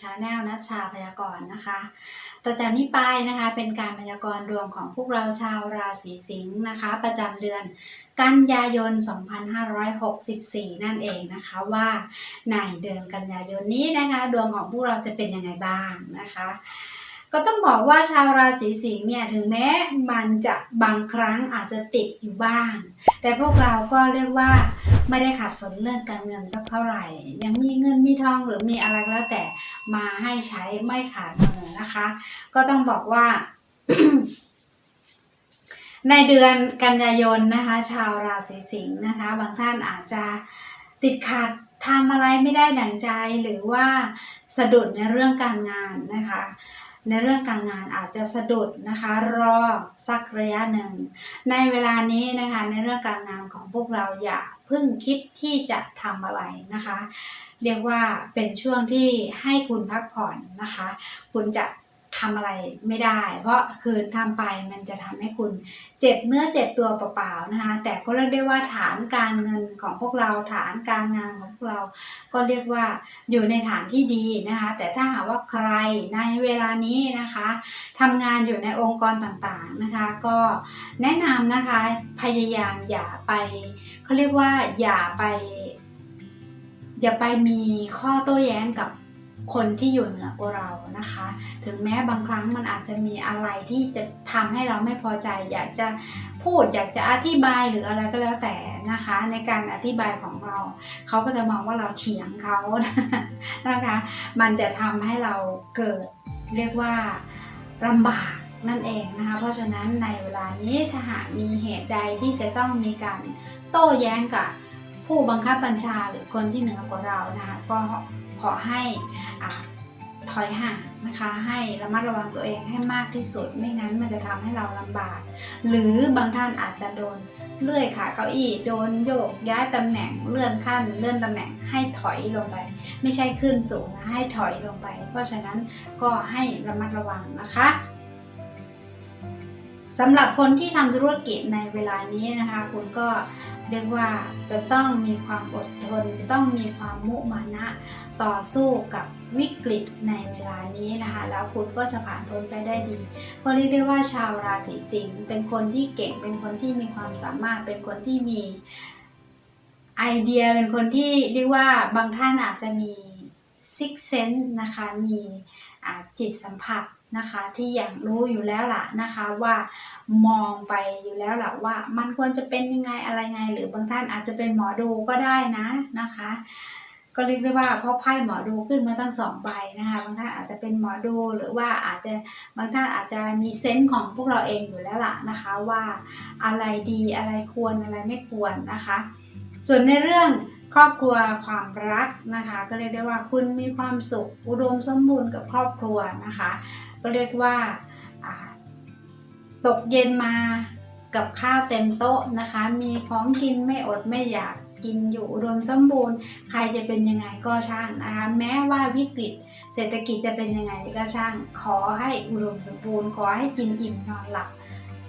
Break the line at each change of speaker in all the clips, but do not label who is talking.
ชาแนลนัชชาพยากรณ์นะคะ ต่อจากนี้ไปนะคะเป็นการพยากรณ์ดวงของพวกเราชาวราศีสิงห์นะคะ ประจำเดือนกันยายน 2564 นั่นเองนะคะว่าในเดือนกันยายนนี้นะคะ ดวงของพวกเราจะเป็นยังไงบ้างนะคะ ก็ต้องบอกว่าชาวราศีสิงห์เนี่ยถึงแม้มันจะบางครั้งอาจจะติดอยู่บ้าง แต่พวกเราก็เรียกว่าไม่ได้ขาดสนเรื่องการเงินสักเท่าไหร่ ยังมีเงินมีทองหรือมีอะไรก็แล้วแต่มาให้ใช้ไม่ขาดมือนะคะ ก็ต้องบอกว่าในเดือนกันยายนนะคะ ชาวราศีสิงห์นะคะ บางท่านอาจจะติดขัดทำอะไรไม่ได้ดั่งใจหรือว่าสะดุดในเรื่องการงานนะคะ ในเรื่องการงานอาจจะสะดุดนะคะรอสักระยะหนึ่ง ในเวลานี้นะคะในเรื่องการงานของพวกเราอย่าเพิ่งคิดที่จะทำอะไรนะคะ เรียกว่าเป็นช่วงที่ให้คุณพักผ่อนนะคะ คุณจะ ทำอะไรไม่ได้ เพราะคืนทำไปมันจะทำให้คุณเจ็บเนื้อเจ็บตัวเปล่าๆนะคะ แต่ก็เรียกได้ว่าฐานการเงินของพวกเราฐานการงานของพวกเรา ก็เรียกว่าอยู่ในฐานที่ดีนะคะ แต่ถ้าหากว่าใครในเวลานี้นะคะทำงานอยู่ในองค์กรต่างๆนะคะ ก็แนะนำนะคะพยายามอย่าไปเขาเรียกว่าอย่าไป อย่าไปมีข้อโต้แย้งกับ คนที่อยู่เหนือกว่าเรานะคะ ถึงแม้บางครั้งมันอาจจะมีอะไรที่จะทำให้เราไม่พอใจ อยากจะพูดอยากจะอธิบายหรืออะไรก็แล้วแต่นะคะ ในการอธิบายของเรา เขาก็จะมองว่าเราเถียงเขานะคะ มันจะทำให้เราเกิดเรียกว่าลำบากนั่นเองนะคะ เพราะฉะนั้นในเวลานี้ถ้าหากมีเหตุใดที่จะต้องมีการโต้แย้งกับผู้บังคับบัญชาหรือคนที่เหนือกว่าเรานะคะก็ ขอให้ถอยห่างนะคะให้ระมัดระวังตัวเองให้มากที่สุด ไม่งั้นมันจะทำให้เราลำบาก หรือบางท่านอาจจะโดนเลื่อยขาเก้าอี้โดนโยกย้ายตำแหน่งเลื่อนขั้นเลื่อนตำแหน่งให้ถอยลงไป ไม่ใช่ขึ้นสูงนะให้ถอยลงไป เพราะฉะนั้นก็ให้ระมัดระวังนะคะสำหรับคนที่ทำธุรกิจในเวลานี้นะคะ คุณก็เรียกว่าจะต้องมีความอดทน จะต้องมีความมุมานะ ต่อสู้กับวิกฤตในเวลานี้นะคะ แล้วคุณก็จะผ่านพ้นไปได้ดีเพราะเรียกได้ว่าชาวราศีสิงห์เป็นคนที่เก่งเป็นคนที่มีความสามารถเป็นคนที่มีไอเดียเป็นคนที่เรียกว่าบางท่านอาจจะมีซิกเซนส์นะคะมีจิตสัมผัสนะคะที่อย่างรู้อยู่แล้วล่ะนะคะว่ามองไปอยู่แล้วล่ะว่ามันควรจะเป็นยังไงอะไรไง หรือบางท่านอาจจะเป็นหมอดูก็ได้นะนะคะ ก็เรียกได้ว่าเพราะไพ่หมอดูขึ้นมาตั้งสองใบนะคะบางท่านอาจจะเป็นหมอดูหรือว่าอาจจะบางท่านอาจจะมีเซนส์ของพวกเราเองอยู่แล้วล่ะนะคะว่าอะไรดีอะไรควรอะไรไม่ควรนะคะ ส่วนในเรื่องครอบครัวความรักนะคะ ก็เรียกได้ว่าคุณมีความสุขอุดมสมบูรณ์กับครอบครัวนะคะ ก็เรียกว่าตกเย็นมากับข้าวเต็มโต๊ะนะคะ มีของกินไม่อดไม่อยาก กินอยู่อุดมสมบูรณ์ ใครจะเป็นยังไงก็ช่างนะคะแม้ว่าวิกฤต เศรษฐกิจจะเป็นยังไงก็ช่าง ขอให้อุดมสมบูรณ์ ขอให้กินอิ่มนอนหลับ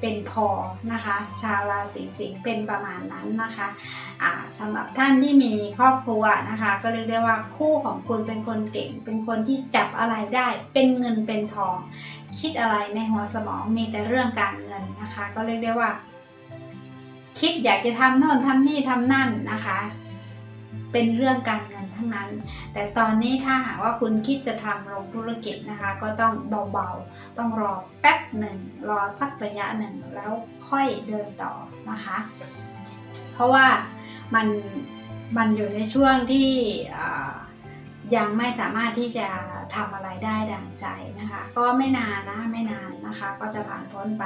เป็นพอนะคะ ชาวราศีสิงห์เป็นประมาณนั้นนะคะอ่าสำหรับท่านที่มีครอบครัวนะคะ ก็เรียกได้ว่าคู่ของคุณเป็นคนเก่ง เป็นคนที่จับอะไรได้ เป็นเงินเป็นทอง คิดอะไรในหัวสมองมีแต่เรื่องการเงินนะคะ ก็เรียกได้ว่า คิดอยากจะทำโน่นทำนี่ทำนั่นนะคะ เป็นเรื่องการเงินทั้งนั้น แต่ตอนนี้ถ้าหากว่าคุณคิดจะทำลงธุรกิจนะคะ ก็ต้องเบาๆ ต้องรอแป๊บหนึ่ง รอสักระยะหนึ่งแล้วค่อยเดินต่อนะคะ เพราะว่ามันมันอยู่ในช่วงที่ยังไม่สามารถที่จะทำอะไรได้ดังใจนะคะ ก็ไม่นานนะไม่นานนะคะ ก็จะผ่านพ้นไป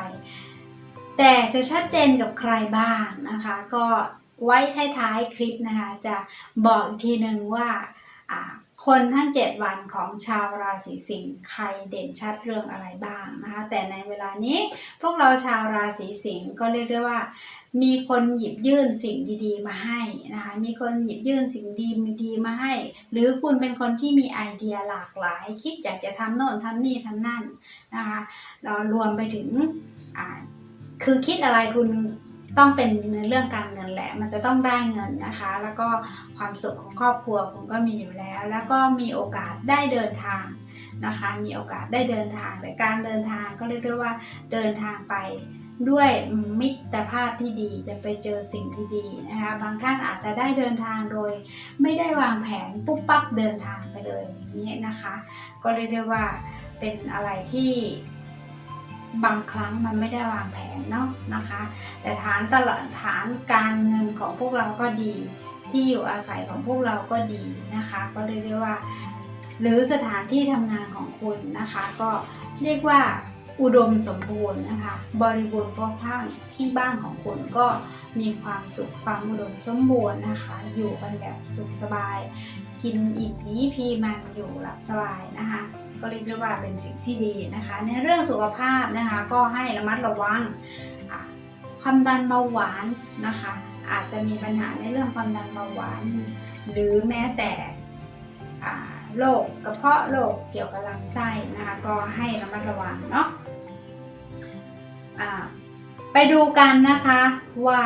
แต่จะชัดเจนกับใครบ้างนะคะ ก็ไว้ท้ายๆคลิปนะคะ จะบอกอีกทีหนึ่งว่าคนทั้ง 7 วันของชาวราศีสิงห์ใครเด่นชัดเรื่องอะไรบ้างนะคะ แต่ในเวลานี้พวกเราชาวราศีสิงห์ก็เรียกได้ว่า มีคนหยิบยื่นสิ่งดีๆ มาให้นะคะมีคนหยิบยื่นสิ่งดีดีๆมาให้ หรือคุณเป็นคนที่มีไอเดียหลากหลาย คิดอยากจะทำโน่นทำนี่ทำนั่นนะคะเรารวมไปถึงอ่า คือคิดอะไรคุณต้องเป็นในเรื่องการเงินแหละ มันจะต้องได้เงินนะคะ แล้วก็ความสุขของครอบครัวคุณก็มีอยู่แล้ว แล้วก็มีโอกาสได้เดินทางนะคะ มีโอกาสได้เดินทาง แต่การเดินทางก็เรียกได้ว่าเดินทางไปด้วยมิตรภาพที่ดีจะไปเจอสิ่งที่ดีนะคะ บางท่านอาจจะได้เดินทางโดย ไม่ได้วางแผนปุ๊บปั๊บเดินทางไปเลยอย่างนี้นะคะ ก็เรียกได้ว่าเป็นอะไรที่ บางครั้งมันไม่ได้วางแผนเนาะนะคะ แต่ฐานตลาดฐานการเงินของพวกเราก็ดี ที่อยู่อาศัยของพวกเราก็ดีนะคะ ก็เรียกได้ว่า หรือสถานที่ทำงานของคุณนะคะ ก็เรียกว่าอุดมสมบูรณ์นะคะ บริบูรณ์พร้อทั้งที่บ้านของคุณก็มีความสุขความอุดมสมบูรณ์นะคะ อยู่กันแบบสุขสบาย กินอิ่มนี้พีมันอยู่หลับสบายนะคะ ก็เรียกได้ว่าเป็นสิ่งที่ดีนะคะ ในเรื่องสุขภาพนะคะก็ให้ระมัดระวังความดันเบาหวานนะคะ อาจจะมีปัญหาในเรื่องความดันเบาหวาน หรือแม้แต่โรคกระเพาะโรคเกี่ยวกับลำไส้นะคะก็ให้ระมัดระวังเนาะไปดูกันนะคะว่า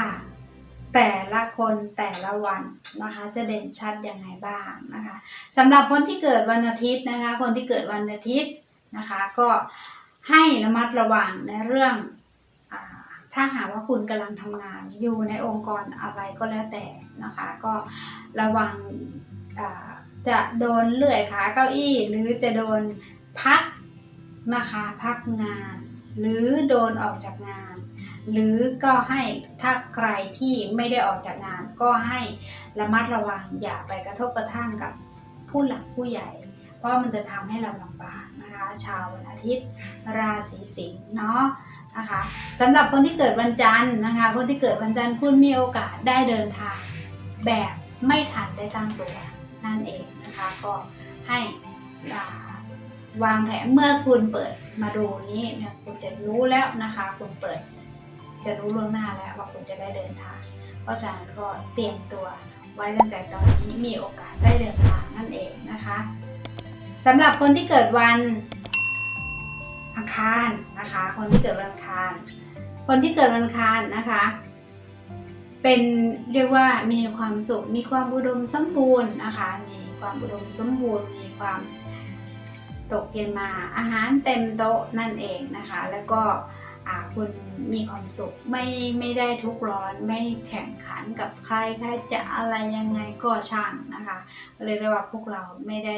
แต่ละคนแต่ละวันนะคะ จะเด่นชัดยังไงบ้างนะคะสำหรับคนที่เกิดวันอาทิตย์นะคะ คนที่เกิดวันอาทิตย์นะคะ ก็ให้ระมัดระวังในเรื่องอาถ้าหากว่าคุณกำลังทำงานอยู่ในองค์กรอะไรก็แล้วแต่นะคะ ก็ระวังอ่าจะโดนเลื่อยขาเก้าอี้ หรือจะโดนพักนะคะพักงาน หรือโดนออกจากงาน หรือก็ให้ถ้าใครที่ไม่ได้ออกจากงานก็ให้ระมัดระวังอย่าไปกระทบกระทั่งกับผู้หลักผู้ใหญ่ เพราะมันจะทำให้เราลำบากนะคะ ชาววันอาทิตย์ ราศีสิงห์เนาะนะคะสำหรับคนที่เกิดวันจันทร์นะคะ คนที่เกิดวันจันทร์คุณมีโอกาสได้เดินทางแบบไม่ทันได้ตั้งตัวนั่นเองนะคะก็ให้วางแผนเมื่อคุณเปิดมาดูนี้นี่ยคุณจะรู้แล้วนะคะ คุณเปิด จะรู้ล่วงหน้าแล้วว่าคุณจะได้เดินทาง เพราะฉะนั้นก็เตรียมตัวไว้ตั้งแต่ตอนนี้มีโอกาสได้เดินทางนั่นเองนะคะสำหรับคนที่เกิดวันอังคารนะคะ คนที่เกิดวันอังคาร คนที่เกิดวันอังคารนะคะ เป็นเรียกว่ามีความสุข มีความอุดมสมบูรณ์นะคะ มีความอุดมสมบูรณ์ มีความตกเย็นมาอาหารเต็มโต๊ะนั่นเองนะคะ แล้วก็ คุณมีความสุขไม่ไม่ได้ทุกร้อนไม่แข่งขันกับใครใครจะอะไรยังไงก็ช่างนะคะเลยเรียกว่าพวกเราไม่ได้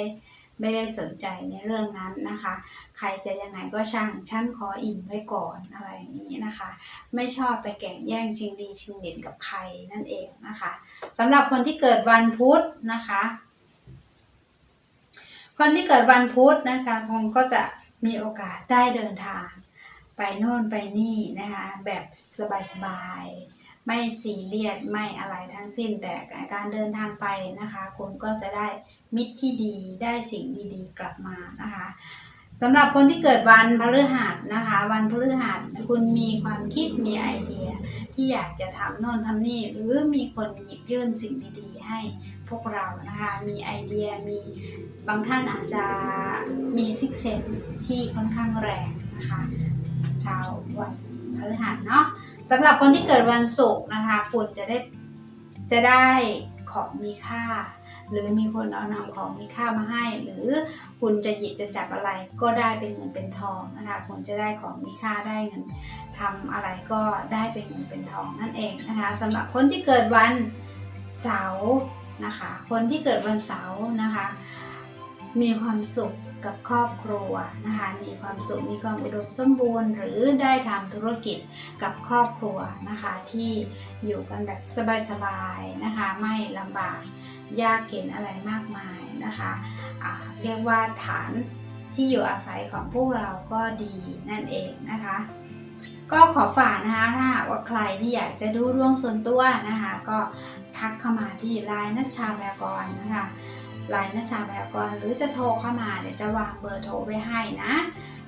ไม่ได้สนใจในเรื่องนั้นนะคะ ใครจะยังไงก็ช่างฉันขออิ่มไว้ก่อนอะไรอย่างนี้นะคะ ไม่ชอบไปแข่งแย่งชิงดีชิงเด่นกับใครนั่นเองนะคะสำหรับคนที่เกิดวันพุธนะคะ คนที่เกิดวันพุธนะคะคงก็จะมีโอกาสได้เดินทาง ไปโน่นไปนี่นะคะแบบสบายๆไม่ซีเรียสไม่อะไรทั้งสิ้น แต่การเดินทางไปนะคะคุณก็จะได้มิตรที่ดีได้สิ่งดีๆ กลับมานะคะสำหรับคนที่เกิดวันพฤหัสนะคะ วันพฤหัสคุณมีความคิดมีไอเดีย ที่อยากจะทำโน่นทำนี่ หรือมีคนหยิบยื่นสิ่งดีๆ ให้พวกเรานะคะ มีไอเดียมีบางท่านอาจจะมีซิกเซนที่ค่อนข้างแรงนะคะ ชาววันพฤหัสเนาะสำหรับคนที่เกิดวันศุกร์นะคะ คุณจะได้จะได้ของมีค่า หรือมีคนเอานำของมีค่ามาให้ หรือคุณจะหยิบจะจับอะไรก็ได้เป็นเงินเป็นทองนะคะคุณจะได้ของมีค่าได้เงินทำอะไรก็ได้เป็นเงินเป็นทองนั่นเองนะคะสำหรับคนที่เกิดวันเสาร์นะคะ คนที่เกิดวันเสาร์นะคะ มีความสุข กับครอบครัวนะคะ มีความสุข มีความอุดมสมบูรณ์ หรือได้ทำธุรกิจกับครอบครัวนะคะ ที่อยู่กันแบบสบายๆนะคะ ไม่ลำบากยากเข็นอะไรมากมายนะคะะเรียกว่าฐานที่อยู่อาศัยของพวกเราก็ดีนั่นเองนะคะ ก็ขอฝากนะคะถ้าหากว่าใครที่อยากจะดูดวงส่วนตัวนะคะ ก็ทักเข้ามาที่ไลน์นัชชาแววกรนะคะ ไลน์นัชชาแววกรหรือจะโทรเข้ามาเดี๋ยวจะวางเบอร์โทรไว้ให้นะ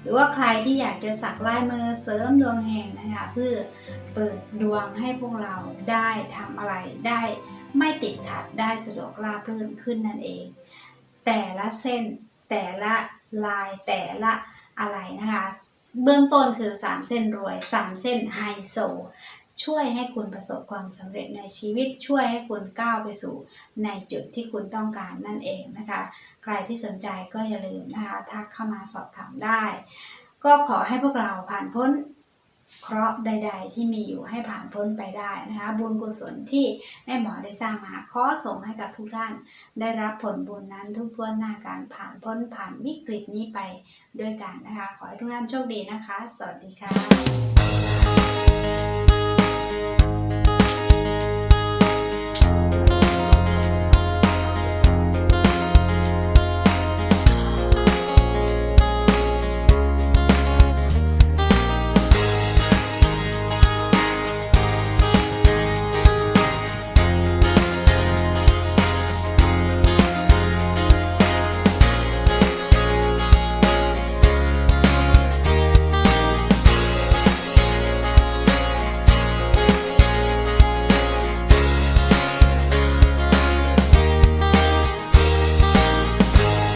หรือว่าใครที่อยากจะสักลายมือเสริมดวงแห่งนะคะเพื่อเปิดดวงให้พวกเราได้ทำอะไรได้ไม่ติดขัดได้สะดวกราบรื่นขึ้นนั่นเอง แต่ละเส้นแต่ละลายแต่ละอะไรนะคะ เบื้องต้นคือ 3 เส้นรวย 3 เส้นไฮโซ ช่วยให้คุณประสบความสำเร็จในชีวิตช่วยให้คุณก้าวไปสู่ ในจุดที่คุณต้องการนั่นเองนะคะ ใครที่สนใจก็อย่าลืมนะคะทักเข้ามาสอบถามได้ ก็ขอให้พวกเราผ่านพ้นเคราะห์ใด ๆ ที่มีอยู่ให้ผ่านพ้นไปได้นะคะ บุญกุศลที่แม่หมอได้สร้างมาขอส่งให้กับทุกท่าน ได้รับผลบุญนั้นทุกทั่วหน้าการผ่านพ้นผ่านวิกฤตนี้ไปด้วยกันนะคะ ขอให้ทุกท่านโชคดีนะคะ สวัสดีค่ะ